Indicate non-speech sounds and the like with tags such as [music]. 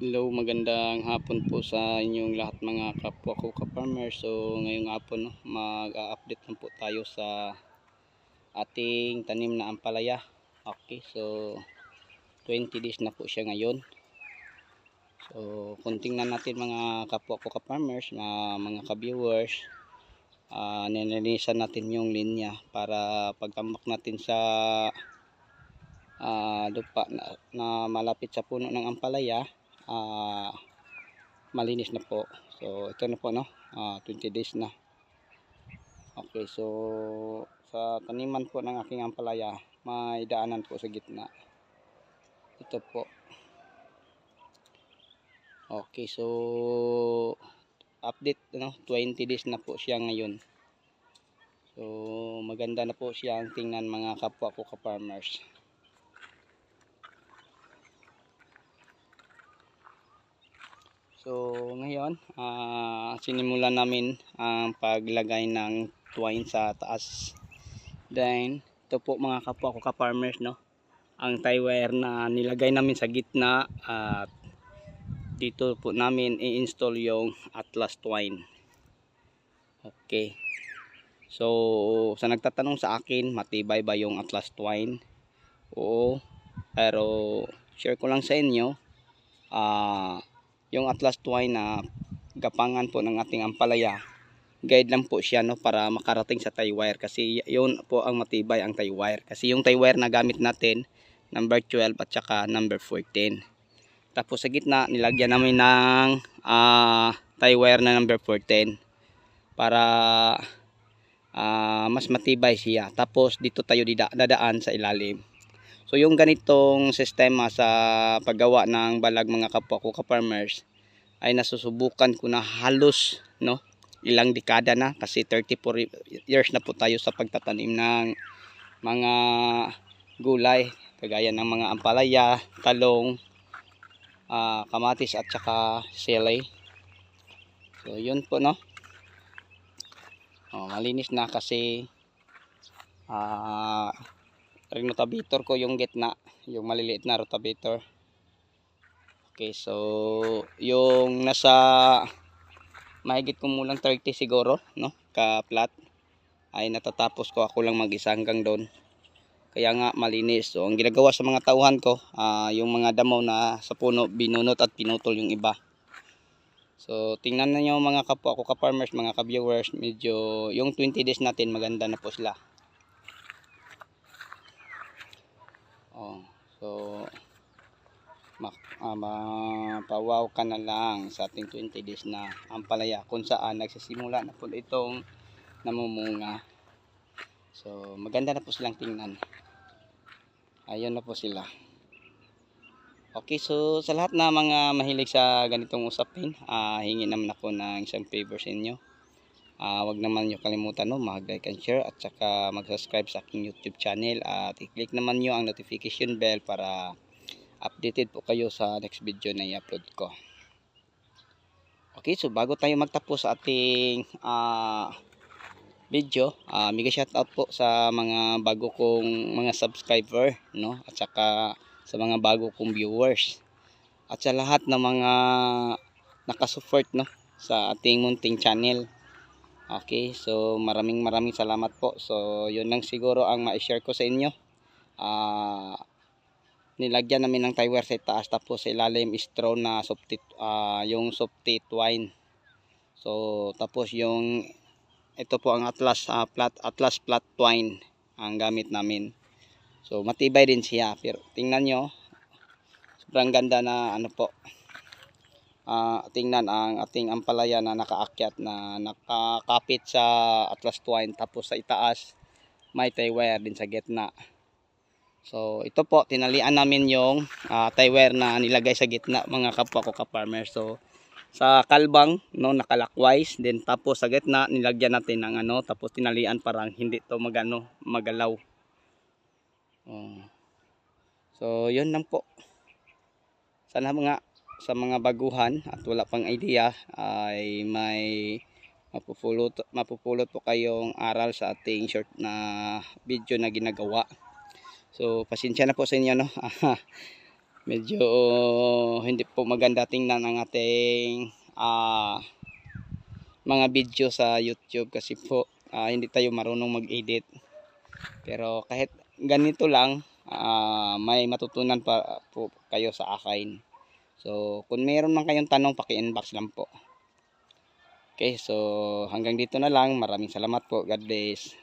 Hello, magandang hapon po sa inyong lahat mga kapwa ko ka-farmer. So, ngayong hapon no, mag-update lang po tayo sa ating tanim na ampalaya. Okay, so 20 days na po siya ngayon. So, kung tingnan natin mga kapwa ko ka-farmers, mga, mga ka-viewers, uh, nilinisan natin yung linya para pagtambak natin sa uh, lupa na, na malapit sa puno ng ampalaya uh, malinis na po. So ito na po no? Uh, 20 days na. Okay so sa taniman po ng aking ampalaya may daanan po sa gitna. Ito po. Okay so update no 20 days na po siya ngayon. So maganda na po siya. Ang tingnan mga kapwa ko ka farmers So ngayon, uh, sinimulan namin ang paglagay ng twine sa taas. Then, ito po mga kapwa ko ka-farmers, no? Ang tie wire na nilagay namin sa gitna at dito po namin i-install yung Atlas twine. Okay. So, sa nagtatanong sa akin, matibay ba yung Atlas twine? Oo. Pero, share ko lang sa inyo, ah, uh, yung Atlas Twine na gapangan po ng ating ampalaya guide lang po siya no para makarating sa tie wire. Kasi yun po ang matibay ang tie wire. Kasi yung tie wire na gamit natin number 12 at saka number 14 tapos sa gitna nilagyan namin ng uh, tie wire na number 14 para uh, mas matibay siya. Tapos dito tayo dadaan sa ilalim So yung ganitong sistema sa paggawa ng balag mga kapwa ko ka-farmers ay nasusubukan ko na halos no ilang dekada na kasi 34 years na po tayo sa pagtatanim ng mga gulay kagaya ng mga ampalaya, talong, uh, kamatis at saka selay. So yun po no. Oh, malinis na kasi ah uh, ring rotator ko yung gitna yung maliliit na rotator okay so yung nasa mahigit kumulang 30 siguro no ka flat ay natatapos ko. Ako lang mag isa hanggang doon. Kaya nga malinis. So ang ginagawa sa mga tauhan ko uh, yung mga damo na sa puno binunot at pinutol yung iba. So tingnan na nyo mga kapwa ko ka farmers mga ka viewers medyo yung 20 days natin maganda na po sila Oh, so uh, mapawaw ka na lang sa ating 20 days na ampalaya kung saan nagsisimula na po itong namumunga. So maganda na po silang tingnan. Ayun na po sila. Okay, so sa lahat na mga mahilig sa ganitong usapin, uh, hingi naman ako ng isang favor sa inyo uh, wag naman nyo kalimutan no, mag-like and share at saka mag-subscribe sa aking YouTube channel at i-click naman nyo ang notification bell para updated po kayo sa next video na i-upload ko. Okay, so bago tayo magtapos sa ating uh, video, uh, mega shoutout po sa mga bago kong mga subscriber, no? At saka sa mga bago kong viewers. At sa lahat ng mga nakasupport, no? Sa ating munting channel. Okay, so maraming maraming salamat po. So, yun lang siguro ang ma-share ko sa inyo. Ah... Uh, nilagyan namin ng tie wire sa taas tapos sa ilalim straw na soft uh, yung soft twine so tapos yung ito po ang atlas uh, flat atlas flat twine ang gamit namin so matibay din siya pero tingnan nyo sobrang ganda na ano po uh, tingnan ang ating ampalaya na nakaakyat na nakakapit sa atlas twine tapos sa itaas may tie wire din sa gitna. So ito po tinalian namin yung uh, tie wire na nilagay sa gitna mga kapwa ko ka-farmer so sa kalbang no nakalackwise then tapos sa gitna nilagyan natin ng ano tapos tinalian parang hindi to magano magalaw. Oh. so yun lang po. Sana mga sa mga baguhan at wala pang idea ay may mapupulot, mapupulot po kayong aral sa ating short na video na ginagawa. So pasensya na po sa inyo no. [laughs] medyo hindi po maganda tingnan ang ating ah, mga video sa YouTube kasi po ah, hindi tayo marunong mag-edit. Pero kahit ganito lang, ah, may matutunan pa po kayo sa akin. So, kung mayroon man kayong tanong, paki-inbox lang po. Okay, so hanggang dito na lang. Maraming salamat po. God bless.